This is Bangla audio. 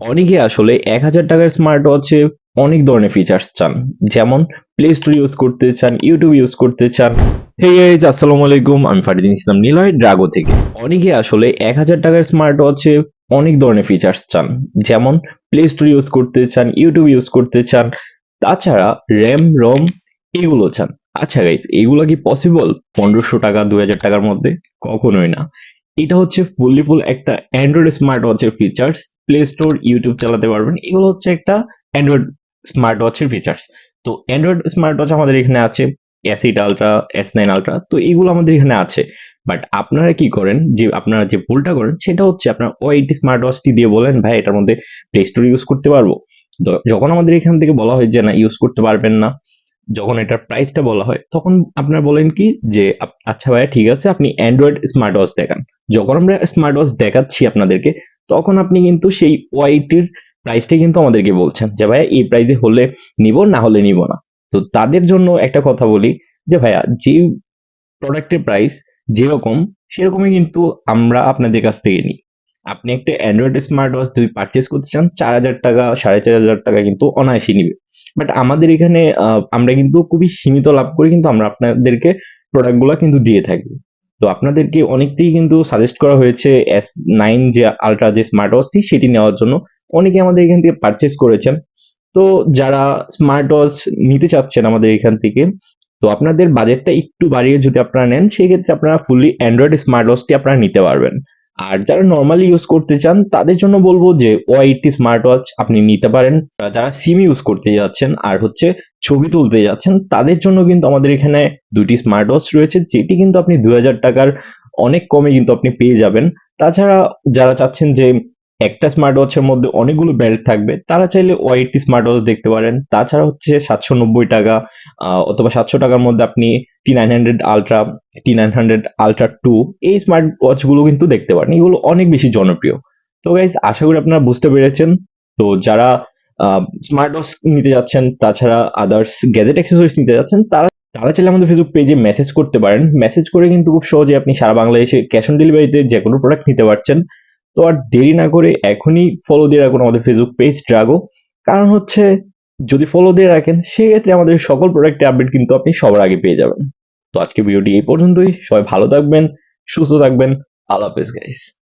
অনেকে আসলে এক হাজার টাকার স্মার্ট ওয়াচে অনেক ধরনের ফিচার্স চান। যেমন প্লে স্টোর ইউজ করতে চান ইউটিউব ইউজ করতে চান। হে আসসালামু আলাইকুম, আমি ফারিদিন ইসলাম নিলয়, ড্রাগো থেকে। অনেকে আসলে এক হাজার টাকার স্মার্ট ওয়াচে অনেক ধরনের ফিচার্স চান। যেমন প্লে স্টোর ইউজ করতে চান ইউটিউব ইউজ করতে চান। তাছাড়া র্যাম রম এগুলো চান। আচ্ছা গাইজ এগুলো কি পসিবল পনেরোশো টাকা দু হাজার টাকার মধ্যে? কখনোই না। এটা হচ্ছে ফুললি ফুল একটা অ্যান্ড্রয়েড স্মার্ট ওয়াচের ফিচার্স প্লে স্টোর ইউটিউব চালাতে পারবেন। এগুলো হচ্ছে একটা অ্যান্ড্রয়েড স্মার্ট ওয়াচের ফিচার্স তো অ্যান্ড্রয়েড স্মার্ট ওয়াচ আমাদের এখানে আছে S eight ultra S nine ultra তো এগুলো আমাদের এখানে আছে। বাট আপনারা কি করেন, যে আপনারা যে ভুলটা করেন, সেটা হচ্ছে আপনার ও এইটি স্মার্ট ওয়াচটি দিয়ে বলেন, ভাই, এটার মধ্যে প্লে স্টোর ইউজ করতে পারব? তো যখন আমাদের এখান থেকে বলা হয় যে, না ইউজ করতে পারবেন না। যখন এটার প্রাইসটা বলা হয়, তখন আপনারা বলেন কি, যে আচ্ছা ভাইয়া, ঠিক আছে, আপনি অ্যান্ড্রয়েড স্মার্ট ওয়াচ দেখান। যখন আমরা স্মার্ট ওয়াচ দেখাচ্ছি আপনাদেরকে, তখন আপনি কিন্তু সেই ওয়াইটির প্রাইসটা কিন্তু আমাদেরকে বলছেন যে, ভাইয়া, এই প্রাইসে হলে নিব, না হলে নিব না। তো তাদের জন্য একটা কথা বলি যে, ভাইয়া, যে প্রোডাক্টের প্রাইস যেরকম, সেরকমই কিন্তু আমরা আপনাদের কাছ থেকে নিই। আপনি একটা অ্যান্ড্রয়েড স্মার্ট ওয়াচ যদি পারচেস করতে চান, চার হাজার টাকা, সাড়ে চার হাজার টাকা কিন্তু অনায়াসে নিবে। বাট আমাদের এখানে আমরা কিন্তু খুবই সীমিত লাভ করি কিন্তু আমরা আপনাদেরকে প্রোডাক্টগুলো কিন্তু দিয়ে থাকি। তো আপনাদেরকে অনেকটাই কিন্তু সাজেস্ট করা হয়েছে এস নাইন যে আলট্রা যে স্মার্ট ওয়াচটি সেটি নেওয়ার জন্য। অনেকে আমাদের এখান থেকে পারচেস করেছেন। তো যারা স্মার্ট ওয়াচ নিতে চাচ্ছেন আমাদের এখান থেকে, তো আপনাদের বাজেটটা একটু বাড়িয়ে যদি আপনারা নেন, সেক্ষেত্রে আপনারা ফুললি অ্যান্ড্রয়েড স্মার্ট ওয়াচটি আপনারা নিতে পারবেন। আর যারা নর্মালি ইউজ করতে চান, তাদের জন্য বলব যে ওয়াইটি স্মার্ট ওয়াচ আপনি নিতে পারেন। যারা সিম ইউজ করতে যাচ্ছেন, আর হচ্ছে ছবি তুলতে যাচ্ছেন, তাদের জন্য কিন্তু আমাদের এখানে দুটি স্মার্ট ওয়াচ রয়েছে, যেটি কিন্তু আপনি দুই হাজার টাকার অনেক কমে কিন্তু আপনি পেয়ে যাবেন। তাছাড়া যারা চাচ্ছেন যে একটা স্মার্ট ওয়াচের মধ্যে অনেকগুলো বেল্ট থাকবে। তারা চাইলে ওয়াইটি স্মার্ট ওয়াচ দেখতে পারেন। তাছাড়া হচ্ছে সাতশো নব্বই টাকা অথবা সাতশো টাকার মধ্যে আপনি T nine hundred ultra T nine hundred ultra two এই স্মার্ট ওয়াচগুলো কিন্তু দেখতে পারেন। এগুলো অনেক বেশি জনপ্রিয়। তো গাইজ আশা করি আপনারা বুঝতে পেরেছেন। তো যারা স্মার্ট ওয়াচ নিতে যাচ্ছেন, তাছাড়া আদার্স গ্যাজেট অ্যাক্সেসরিজ নিতে যাচ্ছেন, তারা তারা চাইলে আমাদের ফেসবুক পেজে মেসেজ করতে পারেন। মেসেজ করে কিন্তু খুব সহজে আপনি সারা বাংলাদেশে ক্যাশ অন ডেলিভারিতে যে কোনো প্রোডাক্ট নিতে পারছেন। তো আর দেরি না করে এখনই ফলো দিয়ে রাখুন আমাদের ফেসবুক পেজ ড্রাগো কারণ হচ্ছে, যদি ফলো দিয়ে রাখেন, সেক্ষেত্রে আমাদের সকল প্রোডাক্টের আপডেট কিন্তু আপনি সবার আগে পেয়ে যাবেন। তো আজকে ভিডিওটি এই পর্যন্তই। সবাই ভালো থাকবেন, সুস্থ থাকবেন। আল্লাহ হাফেজ গাইস